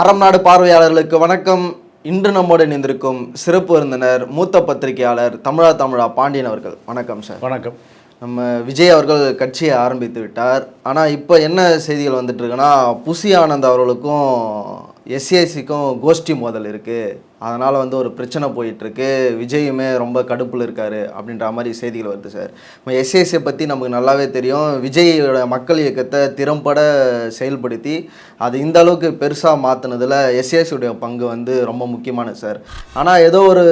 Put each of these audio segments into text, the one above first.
அறம் நாடு பார்வையாளர்களுக்கு வணக்கம். இன்று நம்மோடு இணைந்திருக்கும் சிறப்பு விருந்தினர் மூத்த பத்திரிகையாளர் தமிழா தமிழா பாண்டியன் அவர்கள். வணக்கம் சார். வணக்கம். நம்ம விஜய் அவர்கள் கட்சியை ஆரம்பித்து விட்டார். ஆனால் இப்போ என்ன செய்திகள் வந்துட்டு இருக்குன்னா புசி ஆனந்த் அவர்களுக்கும் எஸ்சிஐசிக்கும் கோஷ்டி மோதல் இருக்குது அதனால் வந்து ஒரு பிரச்சனை போயிட்டுருக்கு. விஜயுமே ரொம்ப கடுப்பில் இருக்காரு அப்படின்ற மாதிரி செய்திகள் வருது சார். இப்போ எஸ்சிஐசியை பற்றி நமக்கு நல்லாவே தெரியும். விஜயோட மக்கள் இயக்கத்தை திறம்பட செயல்படுத்தி அது இந்த அளவுக்கு பெருசாக மாற்றினதில் எஸ்சிஎஸ்சியுடைய பங்கு வந்து ரொம்ப முக்கியமானது சார். ஆனால் ஏதோ ஒரு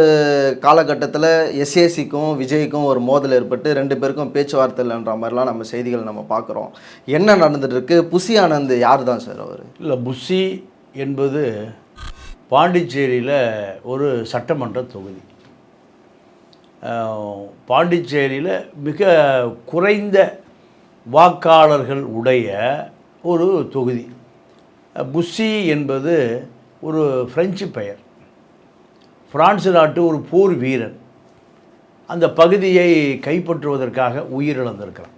காலகட்டத்தில் எஸ்ஏசிக்கும் விஜய்க்கும் ஒரு மோதல் ஏற்பட்டு ரெண்டு பேருக்கும் பேச்சுவார்த்தை இல்லைன்ற மாதிரிலாம் நம்ம செய்திகள் நம்ம பார்க்குறோம். என்ன நடந்துகிட்ருக்கு இருக்கு புசி ஆனந்த் யார் தான் சார் அவர்? இல்லை புஷி என்பது பாண்டிச்சேரியில் ஒரு சட்டமன்ற தொகுதி. பாண்டிச்சேரியில் மிக குறைந்த வாக்காளர்கள் உடைய ஒரு தொகுதி. புஷி என்பது ஒரு ஃப்ரெஞ்சு பெயர். பிரான்ஸ் நாட்டு ஒரு போர் வீரன். அந்த பகுதியை கைப்பற்றுவதற்காக உயிரிழந்திருக்கிறான்.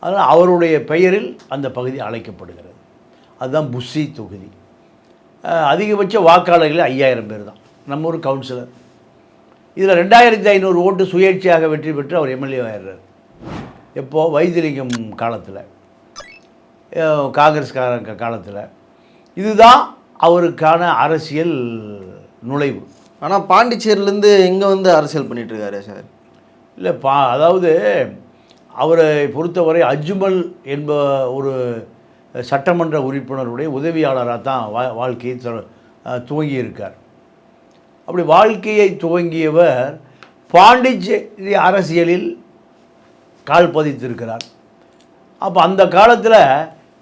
அதனால் அவருடைய பெயரில் அந்த பகுதி அழைக்கப்படுகிறது. அதுதான் புஷி தொகுதி. அதிகபட்ச வாக்காளர்கள் ஐயாயிரம் பேர் தான். நம்ம ஒரு கவுன்சிலர் இதில் ரெண்டாயிரத்தி ஐநூறு ஓட்டு சுயேட்சையாக வெற்றி பெற்று அவர் எம்எல்ஏ ஆயிடுறார். எப்போது வைத்திலிங்கம் காலத்தில். காங்கிரஸ்காரங்க காலத்தில். இதுதான் அவருக்கான அரசியல் நுழைவு. ஆனால் பாண்டிச்சேரியிலேருந்து எங்கே வந்து அரசியல் பண்ணிட்டு இருக்காரு சார்? இல்லை பா அதாவது அவரை பொறுத்தவரை அஜ்மல் என்ப ஒரு சட்டமன்ற உறுப்பினருடைய உதவியாளராக தான் வா வாழ்க்கையை து- அஹ் துவங்கியிருக்கார். அப்படி வாழ்க்கையை துவங்கியவர் பாண்டிச்சேரி அரசியலில் கால் பதித்திருக்கிறார். அப்போ அந்த காலத்தில்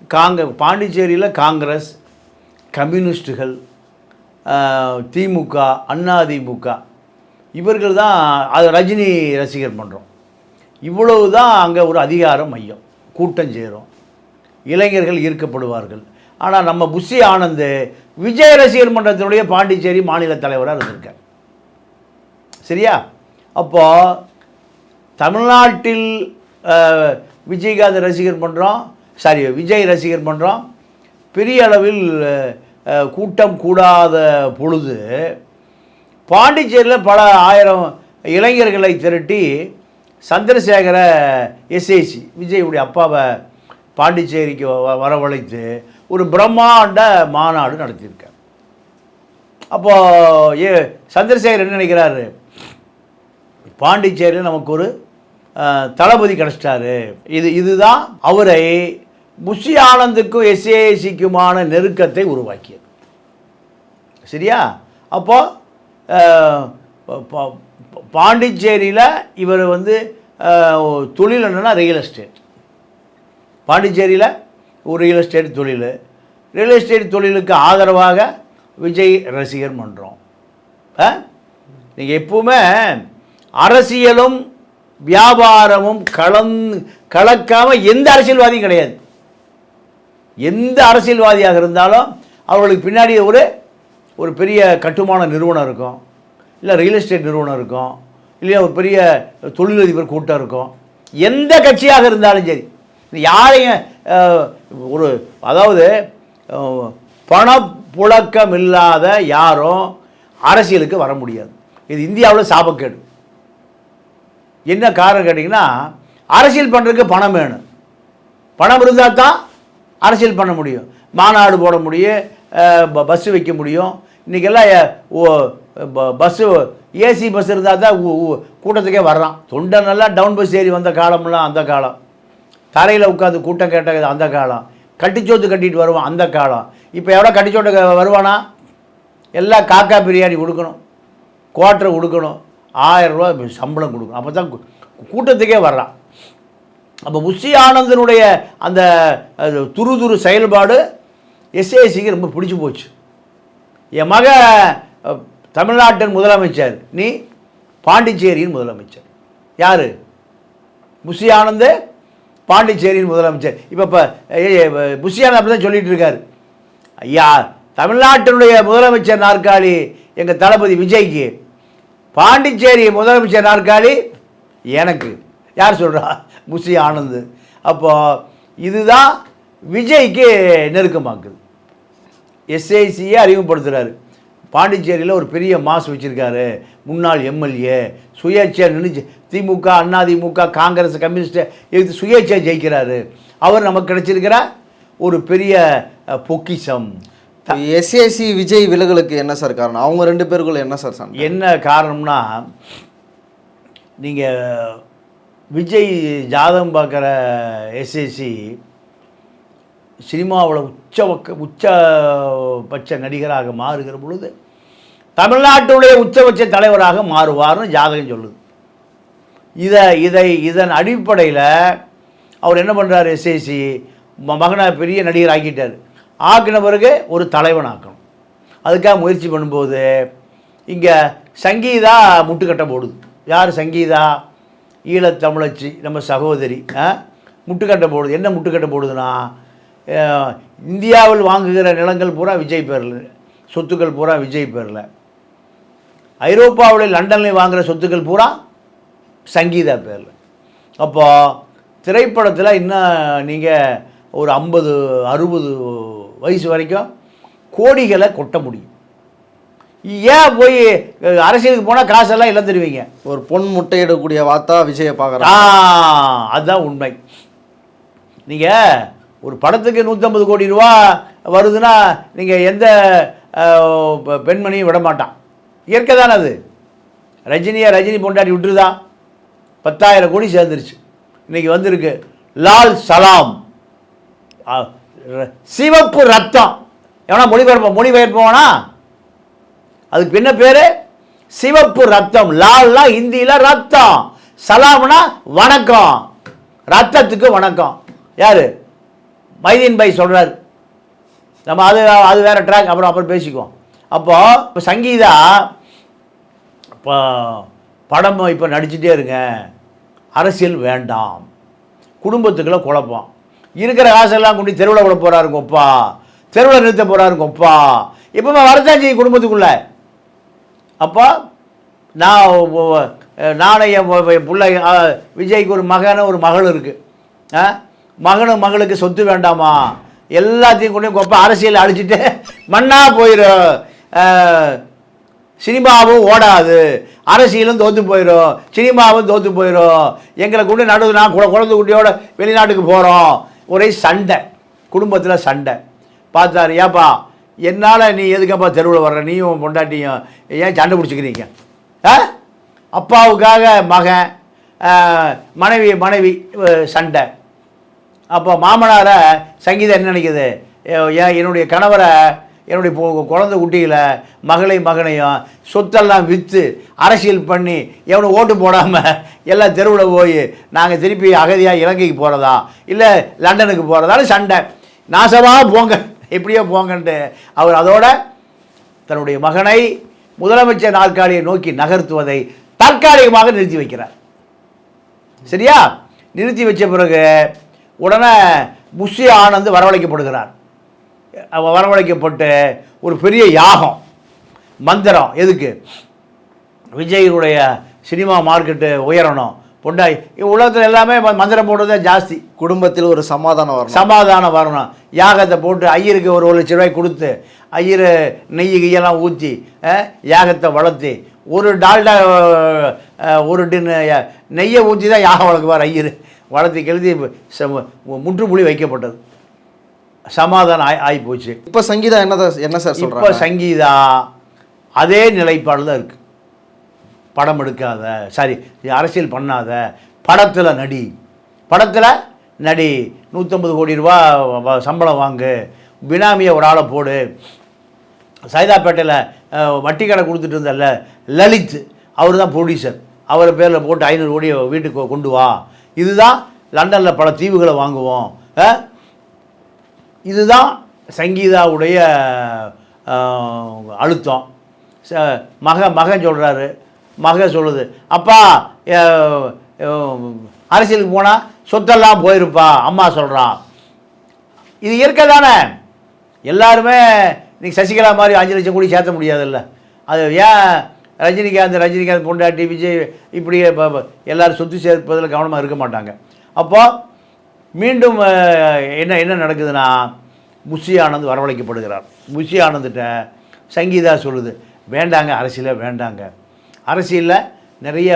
காங்க பாண்டிச்சேரியில் காங்கிரஸ் கம்யூனிஸ்டுகள் திமுக அதிமுக இவர்கள் தான் அது ரஜினி ரசிகர் பண்ணுறோம் இவ்வளவு தான் அங்கே ஒரு அதிகார மையம் கூட்டம் சேரும். இளைஞர்கள் ஈர்க்கப்படுவார்கள். ஆனால் நம்ம புஷி ஆனந்த் விஜய் ரசிகர் மன்றத்தினுடைய பாண்டிச்சேரி மாநில தலைவராக இருந்திருக்கார். சரியா? அப்போ தமிழ்நாட்டில் விஜயகாந்த் ரசிகர் மன்றம் சாரி விஜய் ரசிகர் மன்றம் பெரிய அளவில் கூட்டம் கூடாத பொழுது பாண்டிச்சேரியில் பல ஆயிரம் இளைஞர்களை திரட்டி சந்திரசேகர எஸ்ஏசி விஜயுடைய அப்பாவை பாண்டிச்சேரிக்கு வ- வரவழைத்து ஒரு பிரம்மாண்ட மாநாடு நடத்தியிருக்கார். அப்போ ஏ சந்திரசேகர் என்ன நினைக்கிறாரு? பாண்டிச்சேரியில் நமக்கு ஒரு தளபதி கிடச்சிட்டாரு. இது இதுதான் அவரை புஷி ஆனந்துக்கும் எஸ்ஏசிக்குமான நெருக்கத்தை உருவாக்கியது. சரியா? அப்போ பாண்டிச்சேரியில் இவர் வந்து தொழில் என்னன்னா ரியல் எஸ்டேட். பாண்டிச்சேரியில் ஒரு ரியல் எஸ்டேட் தொழில். ரியல் எஸ்டேட் தொழிலுக்கு ஆதரவாக விஜய் ரசிகர் மன்றம். நீங்கள் எப்பவுமே அரசியலும் வியாபாரமும் கலந் கலக்காமல் எந்த அரசியல்வாதியும் கிடையாது. எந்த அரசியல்வாதியாக இருந்தாலும் அவர்களுக்கு பின்னாடி ஒரு ஒரு பெரிய கட்டுமான நிறுவனம் இருக்கும். இல்லை ரியல் எஸ்டேட் நிறுவனம் இருக்கும். இல்லையா ஒரு பெரிய தொழிலதிபர் கூட்டம் இருக்கும். எந்த கட்சியாக இருந்தாலும் சரி. யாரையும் ஒரு அதாவது பணப்புழக்கம் இல்லாத யாரும் அரசியலுக்கு வர முடியாது. இது இந்தியாவில் சாபக்கேடு. என்ன காரணம் கேட்டிங்கன்னா அரசியல் பண்ணுறதுக்கு பணம் வேணும். பணம் இருந்தால் தான் அரசியல் பண்ண முடியும். மாநாடு போட முடியும் பஸ்ஸு வைக்க முடியும். இன்றைக்கெல்லாம் பஸ்ஸு ஏசி பஸ் இருந்தால் தான் கூட்டத்துக்கே வர்றான் தொண்டை நல்லா டவுன் பஸ் ஏறி வந்த காலம்லாம் அந்த காலம். தரையில் உட்காந்து கூட்டம் கேட்டது அந்த காலம் கட்டிச்சோத்து கட்டிட்டு வருவான் அந்த காலம் இப்போ எவ்வளோ கட்டிச்சோட்டு வருவானா? எல்லாம் காக்கா பிரியாணி கொடுக்கணும் குவார்ட்டர் கொடுக்கணும் ஆயிரம் ரூபா சம்பளம் கொடுக்கணும். அப்போ தான் கூட்டத்துக்கே வர்றான். அப்போ உஷி ஆனந்தனுடைய அந்த அது துரு துரு செயல்பாடு எஸ்ஏசிக்கு ரொம்ப பிடிச்சி போச்சு. என் மக தமிழ்நாட்டின் முதலமைச்சர் நீ பாண்டிச்சேரியின் முதலமைச்சர். யார்? முசி ஆனந்த் பாண்டிச்சேரியின் முதலமைச்சர். இப்போ இப்போ புஷி அப்படி தான் சொல்லிட்டு இருக்காரு. ஐயா தமிழ்நாட்டினுடைய முதலமைச்சர் நாற்காலி எங்கள் தளபதி விஜய்க்கு பாண்டிச்சேரி முதலமைச்சர் நாற்காலி எனக்கு. யார் சொல்கிறா புஷி ஆனந்த். அப்போது இதுதான் விஜய்க்கு நெருக்கமாக்குது. எஸ்ஐசியை அறிமுகப்படுத்துகிறாரு பாண்டிச்சேரியில் ஒரு பெரிய மாஸ் வச்சுருக்காரு. முன்னாள் எம்எல்ஏ சுயேட்சையாக நின்று திமுக அதிமுக காங்கிரஸ் கம்யூனிஸ்ட் இது சுயேட்சையாக ஜெயிக்கிறாரு. அவர் நமக்கு கிடைச்சிருக்கிற ஒரு பெரிய அஹ், பொக்கிஷம். எஸ்ஏசி விஜய் விலகலுக்கு என்ன சார் காரணம்? அவங்க ரெண்டு பேருக்குள்ள என்ன சார் சண்டை? என்ன காரணம்னா நீங்கள் விஜய் ஜாதகம் பார்க்குற எஸ்எஸ்சி சினிமாவில் உச்ச உச்சபட்ச நடிகராக மாறுகிற பொழுது தமிழ்நாட்டுடைய உச்சபட்ச தலைவராக மாறுவார்னு ஜாதகம் சொல்லுது. இதை இதை இதன் அடிப்படையில் அவர் என்ன பண்ணுறாரு எஸ்ஏசி மகனை பெரிய நடிகர் ஆக்கிட்டார். ஆக்கின பிறகு ஒரு தலைவன் ஆக்கணும். அதுக்காக முயற்சி பண்ணும்போது இங்கே சங்கீதா முட்டுக்கட்டை போடுது. யார் சங்கீதா? ஈழத்தமிழச்சி நம்ம சகோதரி ஆ? முட்டுக்கட்டை போடுது. என்ன முட்டுக்கட்டை போடுதுன்னா இந்தியாவில் வாங்குகிற நிலங்கள் பூரா விஜய் பேரில் சொத்துக்கள் பூரா விஜய் பேரில். ஐரோப்பாவில் லண்டனில் வாங்குகிற சொத்துக்கள் பூரா சங்கீதா பேரில். அப்போ திரைப்படத்தில் இன்னும் நீங்கள் ஒரு ஐம்பது அறுபது வயசு வரைக்கும் கோடிகளை கொட்ட முடியும். ஏன் போய் அரசியலுக்கு போனால் காசெல்லாம் இழந்துருவீங்க ஒரு பொன் முட்டையிடக்கூடிய வார்த்தா விஜயை ஆ பார்க்குறாங்க அதுதான் உண்மை. நீங்கள் ஒரு படத்துக்கு நூற்றம்பது கோடி ரூபா வருதுன்னா நீங்கள் எந்த பெ- பெண்மணியும் விட மாட்டான். இயற்கை தானே அது. ரஜினியை ரஜினி பொண்டாட்டி விட்டுருதா? பத்தாயிரம் கோடி சேர்ந்துருச்சு. இன்றைக்கி வந்திருக்கு லால் சலாம். சிவப்பு ரத்தம். எவனா மொழிபெயர்ப்ப மொழிபெயர்ப்போனா அதுக்கு என்ன பேர் சிவப்பு ரத்தம். லால்னா ஹிந்தியில் ரத்தம். சலாம்னா வணக்கம். ரத்தத்துக்கு வணக்கம். யார்? மைதீன் பை சொல்கிறார் நம்ம அது அது வேறு ட்ராக் அப்புறம் அப்புறம் பேசிக்குவோம். அப்போது இப்போ சங்கீதா இப்போ படம் இப்போ நடிச்சுட்டே இருங்க. அரசியல் வேண்டாம். குடும்பத்துக்குள்ள குழப்பம். இருக்கிற காசெல்லாம் கொண்டு தெருவில் விட போகிறாருங்க ஒப்பா தெருவில் நிறுத்த போகிறாருங்க ஒப்பா இப்போமா வரதான் செய்யும் குடும்பத்துக்குள்ள. அப்போ நான் ஒ- நானும் என் பிள்ளை விஜய்க்கு ஒரு மகனும் ஒரு மகள் இருக்குது மகனும் மகளுக்கு சொத்து வேண்டாமா? எல்லாத்தையும் கொண்டு கொப்ப அரசியல் அழிச்சிட்டு மண்ணா போயிடும் சினிமாவும் ஓடாது. அரசியலும் தோற்று போயிடும் சினிமாவும் தோற்று போயிடும் எங்களை கொண்டு நடுவு நான் குழந்தை குட்டியோட வெளிநாட்டுக்கு போகிறோம் ஒரே சண்டை. குடும்பத்தில் சண்டை. பார்த்தாரு ஏப்பா என்னால் நீ எதுக்கப்பா தெருவில் வர்ற? நீயும் பொண்டாட்டியும் ஏன் சண்டை பிடிச்சிக்கிறீங்க? ஆ? அப்பாவுக்காக மகன் மனைவி மனைவி சண்டை. அப்போ மாமனாரை சங்கீதம் என்ன நினைக்குது? ஏன் என்னுடைய கணவரை என்னுடைய குழந்தை குட்டியில் மகளை மகனையும் சொத்தெல்லாம் விற்று அரசியல் பண்ணி எவனை ஓட்டு போடாமல் எல்லாம் தெருவில் போய் நாங்கள் திருப்பி அகதியாக இலங்கைக்கு போகிறதா இல்லை லண்டனுக்கு போகிறதால சண்டை. நாசமாக போங்க. எப்படியோ போங்கன்ட்டு அவர் அதோட தன்னுடைய மகனை முதலமைச்சர் நாற்காலியை நோக்கி நகர்த்துவதை தற்காலிகமாக நிறுத்தி வைக்கிறார். சரியா? நிறுத்தி வச்ச பிறகு உடனே புஷி ஆனந்த் வரவழைக்கப்படுகிறார். வரவழைக்கப்பட்டு ஒரு பெரிய யாகம் மந்திரம் எதுக்கு? விஜயினுடைய சினிமா மார்க்கெட்டு உயரணும். பொண்டாய் உலகத்தில் எல்லாமே மந்திரம் போடுறதே ஜாஸ்தி. குடும்பத்தில் ஒரு சமாதானம் வரணும். சமாதானம் வரணும். யாகத்தை போட்டு ஐயருக்கு ஒரு ஒரு லட்ச ரூபாய் கொடுத்து ஐயர் நெய் கிய்யெல்லாம் ஊற்றி யாகத்தை வளர்த்து ஒரு டால்டா ஒரு டின் நெய்யை ஊற்றி தான் யாகம் வளர்க்குவார் ஐயர். வளர்த்து கெழுதி முற்றுப்புள்ளி வைக்கப்பட்டது. சமாதானம் ஆகி ஆகி போச்சு. இப்போ சங்கீதா என்னதான் என்ன சார் இப்போ சங்கீதா அதே நிலைப்பாடு தான் இருக்குது படம் எடுக்காத சாரி அரசியல் பண்ணாத படத்தில் நடி. படத்தில் நடி நூற்றம்பது கோடி ரூபா சம்பளம் வாங்கு. பினாமியை ஒரு ஆளை போடு. சைதாப்பேட்டையில் வட்டி கடை கொடுத்துட்டு இருந்தல லலித் அவர் தான் ப்ரொடியூசர் அவர் பேரில் போட்டு ஐநூறு கோடியை வீட்டுக்கு கொண்டு வா. இதுதான் லண்டனில் பல தீவுகளை வாங்குவோம். இதுதான் சங்கீதாவுடைய அழுத்தம். ச- மக மகன் சொல்கிறாரு மக சொல்லுது அப்பா அரசியலுக்கு போனால் சொத்தெல்லாம் போயிருப்பா அம்மா சொல்கிறான் இது இயற்கை தானே. எல்லாருமே இன்றைக்கி சசிகலா மாதிரி அஞ்சு லட்சம் கோடி சேர்த்த முடியாதுல்ல. அது ஏன் ரஜினிகாந்த் ரஜினிகாந்த் பொண்டாட்டி விஜய் இப்படியே எல்லோரும் சுற்றி சொத்து சேர்ப்பதில் கவனமாக இருக்க மாட்டாங்க. அப்போ மீண்டும் என்ன என்ன நடக்குதுன்னா புஷி ஆனந்த் வரவழைக்கப்படுகிறார். புஷி ஆனந்திட்ட சங்கீதா சொல்லுது வேண்டாங்க அரசியலில் வேண்டாங்க. அரசியலில் நிறைய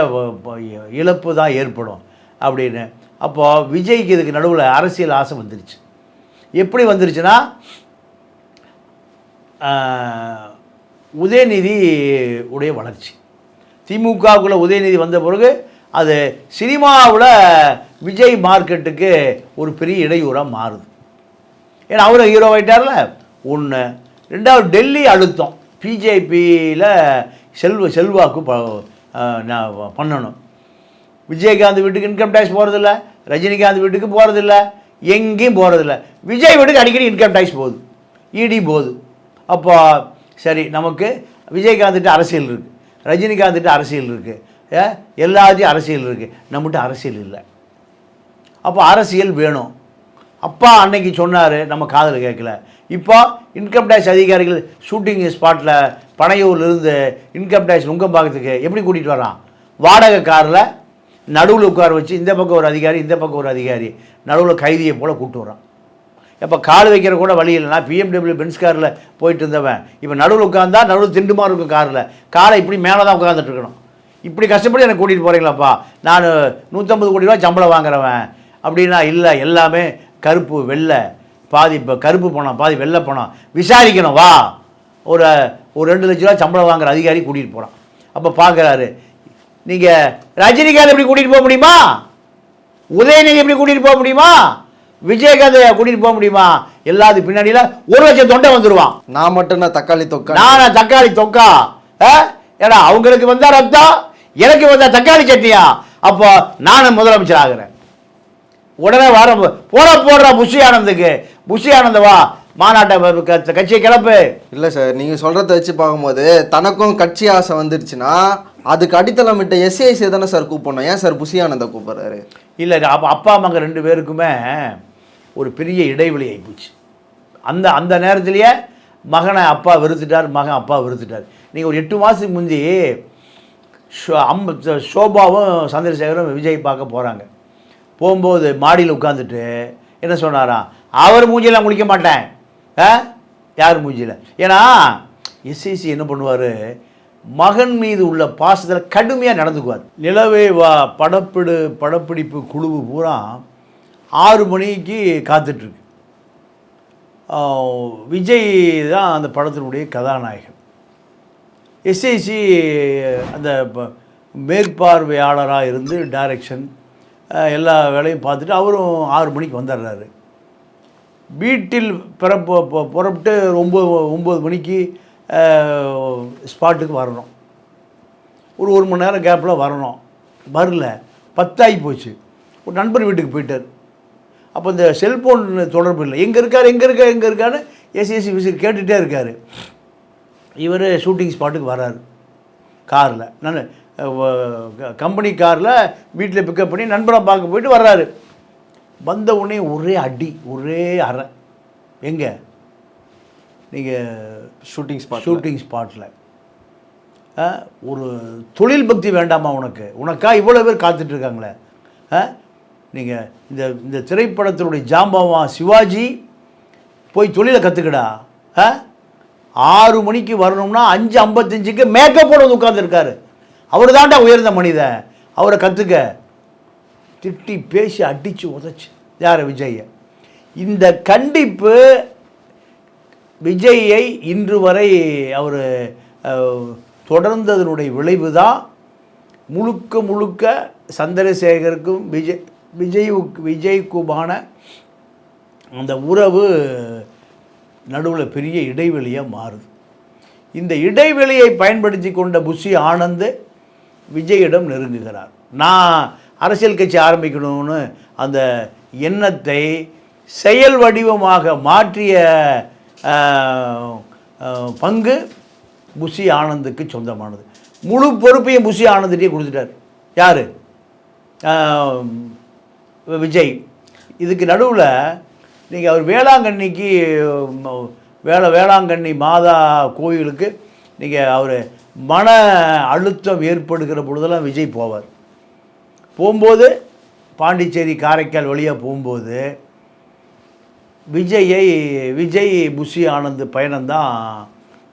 இழப்பு தான் ஏற்படும் அப்படின்னு. அப்போது விஜய்க்கு இதுக்கு நடுவில் அரசியல் ஆசை வந்துருச்சு. எப்படி வந்துருச்சுன்னா உதயநிதி உடைய வளர்ச்சி. திமுகவுக்குள்ள உதயநிதி வந்த பிறகு அது சினிமாவில் விஜய் மார்க்கெட்டுக்கு ஒரு பெரிய இடையூறாக மாறுது. ஏன்னா அவரும் ஹீரோ ஆகிட்டார்ல ஒன்று ரெண்டாவது டெல்லி அழுத்தம். பிஜேபியில் செல்வ செல்வாக்கு ப- நான் பண்ணணும். விஜயகாந்த் வீட்டுக்கு இன்கம் டேக்ஸ் போகிறதில்ல ரஜினிகாந்த் வீட்டுக்கு போகிறதில்ல எங்கேயும் போகிறதில்ல விஜய் வீட்டுக்கு அடிக்கடி இன்கம் டேக்ஸ் போகுது. இடி போகுது. அப்போ சரி நமக்கு விஜயகாந்த்கிட்ட அரசியல் இருக்குது ரஜினிகாந்த்கிட்ட அரசியல் இருக்குது எல்லாத்தையும் அரசியல் இருக்குது நம்மகிட்ட அரசியல் இல்லை. அப்போ அரசியல் வேணும். அப்பா அன்னைக்கு சொன்னார் நம்ம காதில் கேட்கல இப்போ இன்கம் டேக்ஸ் அதிகாரிகள் ஷூட்டிங் ஸ்பாட்டில் பனையூர்லேருந்து இன்கம் டேக்ஸ் நுங்கம்பாக்கத்துக்கு எப்படி கூட்டிகிட்டு வரான்? வாடகை காரில் நடுவில் உட்கார வச்சு இந்த பக்கம் ஒரு அதிகாரி இந்த பக்கம் ஒரு அதிகாரி நடுவில் கைதியை போல் கூப்பிட்டு வரான். இப்போ கால் வைக்கிற கூட வழி இல்லைனா பிஎம்டபிள்யூ பென்ஸ் காரில் போயிட்டு இருந்தவன் இப்போ நடுவில் உட்காந்தா நடுவில் திண்டுமா இருக்கும் காரில் காலை இப்படி மேலே தான் உட்காந்துட்டு இருக்கணும். இப்படி கஷ்டப்பட்டு எனக்கு கூட்டிகிட்டு போகிறீங்களாப்பா நான் நூற்றம்பது கோடி ரூபா சம்பளம் வாங்குறவன். அப்படின்னா இல்லை எல்லாமே கருப்பு வெள்ளை. பாதி இப்போ கருப்பு பணம் பாதி வெள்ளை பணம் விசாரிக்கணும் வா. ஒரு ஒரு ரெண்டு லட்ச ரூபா சம்பளம் வாங்குற அதிகாரி கூட்டிகிட்டு போகிறான் அப்போ பார்க்குறாரு நீங்கள் ரஜினிகாந்த் எப்படி கூட்டிகிட்டு போக முடியுமா? உதயநிதி எப்படி கூட்டிகிட்டு போக முடியுமா? விஜயகாந்த் கூட்டிகிட்டு போக முடியுமா? எல்லாத்துக்கு பின்னாடியில் ஒரு லட்சம் தொண்டை வந்துடுவான் நான் மட்டும் நான் தக்காளி தொக்கா? நான் தக்காளி தொக்கா? ஏடா அவங்களுக்கு வந்தா ரத்தம் எனக்கு வந்தா தக்காளி சட்னியா? அப்போ நான் முதலமைச்சர் ஆகிறேன். உடனே வர போட போடுற புஷி ஆனந்துக்கு. புஷி ஆனந்த வா மாநாட்டை கட்சியை கிளப்பு. இல்லை சார் நீங்கள் சொல்கிறத வச்சு பார்க்கும்போது தனக்கும் கட்சி ஆசை வந்துருச்சுன்னா அதுக்கு அடித்தளமிட்ட எஸ்ஏசி தானே சார் கூப்பிடணும். ஏன் சார் புசியானந்த கூப்பிட்றாரு? இல்லை அப்போ அப்பா மங்க ரெண்டு பேருக்குமே ஒரு பெரிய இடைவெளி ஆகிப்போச்சு அந்த அந்த நேரத்திலேயே மகனை அப்பா வெறுத்துட்டார் மகன் அப்பா வெறுத்துட்டார். நீங்கள் ஒரு எட்டு மாதத்துக்கு முந்தி ஷோ அம்ப ஷோபாவும் சந்திரசேகரும் விஜய் பார்க்க போகிறாங்க போகும்போது மாடியில் உட்காந்துட்டு என்ன சொன்னாராம் அவர் மூஞ்சியெல்லாம் முடிக்க மாட்டேன். ஆ? யார் மூஞ்சியில்? ஏன்னா எஸ்ஐசி என்ன பண்ணுவார்? மகன் மீது உள்ள பாசத்தில் கடுமையாக நடந்துக்குவார். நிலவே வா படப்பிடு படப்பிடிப்பு குழுவு பூரா ஆறு மணிக்கு காத்துட்ருக்கு. விஜய் தான் அந்த படத்தினுடைய கதாநாயகன். எஸ்ஐசி அந்த ப- மேற்பார்வையாளராக இருந்து டைரக்ஷன் எல்லா வேலையும் பார்த்துட்டு அவரும் ஆறு மணிக்கு வந்துடுறாரு. வீட்டில் பிறப்பு புறப்பட்டு ஒம்பது ஒம்பது மணிக்கு ஸ்பாட்டுக்கு வரணும். ஒரு ஒரு மணி நேரம் கேப்பில் வரணும். வரல. பத்தாகி போச்சு. ஒரு நண்பர் வீட்டுக்கு போயிட்டார். அப்போ இந்த செல்ஃபோன் தொடர்பு இல்லை. எங்கே இருக்கார் எங்கே இருக்கா எங்கே இருக்கான்னு எஸ்எஸ்சி விசிட் கேட்டுகிட்டே இருக்கார். இவர் ஷூட்டிங் ஸ்பாட்டுக்கு வராரு. காரில் நான் கம்பெனி காரில் வீட்டில் பிக்கப் பண்ணி நண்பரை பார்க்க போயிட்டு வர்றாரு. வந்த உடனே ஒரே அடி ஒரே அறை. எங்கே? நீங்கள் ஷூட்டிங் ஸ்பாட் ஷூட்டிங் ஸ்பாட்டில் ஒரு தொழில் பக்தி வேண்டாமா உனக்கு? உனக்கா இவ்வளோ பேர் காத்துட்ருக்காங்களே நீங்கள் இந்த இந்த திரைப்படத்தினுடைய ஜாம்பவா சிவாஜி போய் தொழிலை கற்றுக்கடா ஆறு மணிக்கு வரணும்னா அஞ்சு ஐம்பத்தஞ்சுக்கு மேக்கப் போட வந்து உட்காந்துருக்காரு அவர் தாண்டா உயர்ந்த மனிதன். அவரை கற்றுக்க திட்டி பேசி அடித்து உதச்சு. யார்? விஜயை இந்த கண்டிப்பு விஜயை இன்று வரை அவர் தொடர்ந்ததனுடைய விளைவு தான் முழுக்க முழுக்க சந்திரசேகருக்கும் விஜய் விஜய்வுக்கு விஜய்க்குமான அந்த உறவு நடுவில் பெரிய இடைவெளியாக மாறுது. இந்த இடைவெளியை பயன்படுத்தி கொண்ட புஷி ஆனந்த் விஜயிடம் நெருங்குகிறார். நான் அரசியல் கட்சி ஆரம்பிக்கணும்னு அந்த எண்ணத்தை செயல் வடிவமாக மாற்றிய பங்கு புஷி ஆனந்துக்கு சொந்தமானது. முழு பொறுப்பையும் புஷி ஆனந்துட்டே கொடுத்துட்டார். யார்? விஜய். இதுக்கு நடுவில் நீங்கள் அவர் வேளாங்கண்ணிக்கு வேள வேளாங்கண்ணி மாதா கோயிலுக்கு நீங்கள் அவர் மன அழுத்தம் ஏற்படுகிற பொழுதெல்லாம் விஜய் போவார். போகும்போது பாண்டிச்சேரி காரைக்கால் வழியாக போகும்போது விஜயை விஜய் புஷி ஆனந்த் பயணம்தான்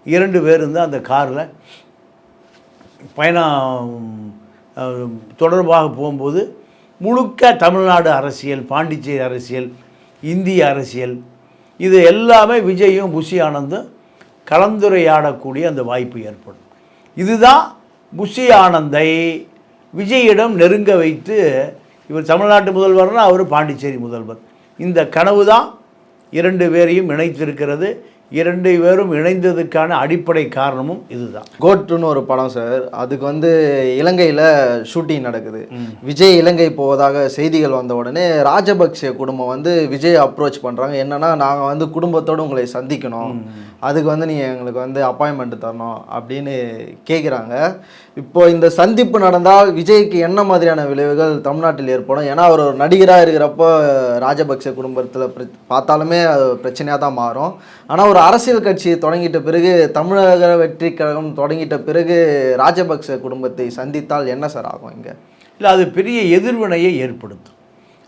இரண்டு பேரும் தான் அந்த காரில் பயணம் தொடர்பாக போகும்போது முழுக்க தமிழ்நாடு அரசியல் பாண்டிச்சேரி அரசியல் இந்திய அரசியல் இது எல்லாமே விஜயும் புஷி ஆனந்தும் கலந்துரையாடக்கூடிய அந்த வாய்ப்பு ஏற்படும். இதுதான் புஷி ஆனந்தை விஜயிடம் நெருங்க வைத்து இவர் தமிழ்நாட்டு முதல்வர்னா அவர் பாண்டிச்சேரி முதல்வர். இந்த கனவு தான் இரண்டு பேரையும் இணைத்திருக்கிறது. இரண்டு பேரும் இணைந்ததுக்கான அடிப்படை காரணமும் இதுதான். கோட்டுன்னு ஒரு படம் சார் அதுக்கு வந்து இலங்கையில் ஷூட்டிங் நடக்குது. விஜய் இலங்கை போவதாக செய்திகள் வந்த உடனே ராஜபக்சே குடும்பம் வந்து விஜய் அப்ரோச் பண்ணுறாங்க என்னன்னா நாங்கள் வந்து குடும்பத்தோடு உங்களை சந்திக்கணும். அதுக்கு வந்து நீங்கள் எங்களுக்கு வந்து அப்பாயின்மெண்ட் தரணும் அப்படின்னு கேட்குறாங்க இப்போ இந்த சந்திப்பு நடந்தால் விஜய்க்கு என்ன மாதிரியான விளைவுகள் தமிழ்நாட்டில் ஏற்படும்? ஏன்னா அவர் ஒரு நடிகராக இருக்கிறப்போ ராஜபக்சே குடும்பத்தில் பார்த்தாலுமே அது பிரச்சனையாக தான் மாறும். ஆனால் ஒரு அரசியல் கட்சி தொடங்கிட்ட பிறகு தமிழக வெற்றி கழகம் தொடங்கிட்ட பிறகு ராஜபக்சே குடும்பத்தை சந்தித்தால் என்ன சார் ஆகும் இங்கே? இல்லை அது பெரிய எதிர்வினையை ஏற்படுத்தும்.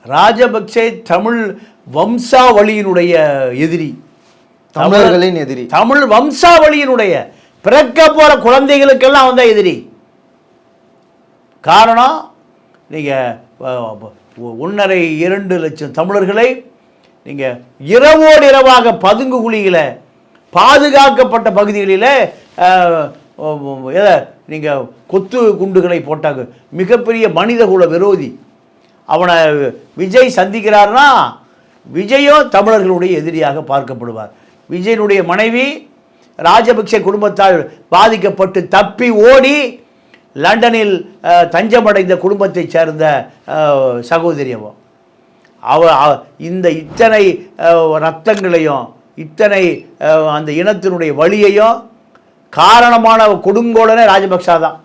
ராஜபக்சே தமிழ் வம்சாவளியினுடைய எதிரி. தமிழர்களின் எதிரி. தமிழ் வம்சாவளியினுடைய பிறக்க போகிற குழந்தைகளுக்கெல்லாம் வந்த எதிரி. காரணம் நீங்கள் ஒன்றரை இரண்டு லட்சம் தமிழர்களை நீங்கள் இரவோடு இரவாக பதுங்கு குழியில் பாதுகாக்கப்பட்ட பகுதிகளில் எதை நீங்கள் கொத்து குண்டுகளை போட்டாங்க. மிகப்பெரிய மனிதகுல விரோதி. அவனை விஜய் சந்திக்கிறார்னா விஜயும் தமிழர்களுடைய எதிரியாக பார்க்கப்படுவார். விஜயனுடைய மனைவி ராஜபக்சே குடும்பத்தால் பாதிக்கப்பட்டு தப்பி ஓடி லண்டனில் தஞ்சமடைந்த குடும்பத்தைச் சேர்ந்த அஹ், அவ. இந்த இத்தனை ரத்தங்களையும் இத்தனை அந்த இனத்தினுடைய வழியையும் காரணமான கொடுங்கோலனே ராஜபக்சா தான்.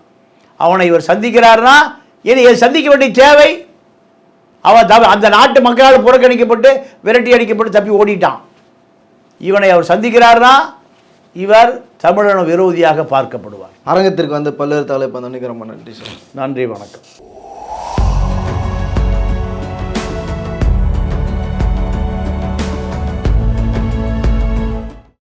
அவனை இவர் சந்திக்கிறார்னா இனி இதை சந்திக்க வேண்டிய தேவை அவன் த அந்த நாட்டு மக்களால் புறக்கணிக்கப்பட்டு விரட்டி அடிக்கப்பட்டு தப்பி ஓடிட்டான். இவனை அவர் சந்திக்கிறார்னா இவர் தமிழன விரோதியாக பார்க்கப்படுவார். அரங்கத்திற்கு வந்து பல்வேறு தலைப்பு வந்து ரொம்ப நன்றி சார். நன்றி வணக்கம்.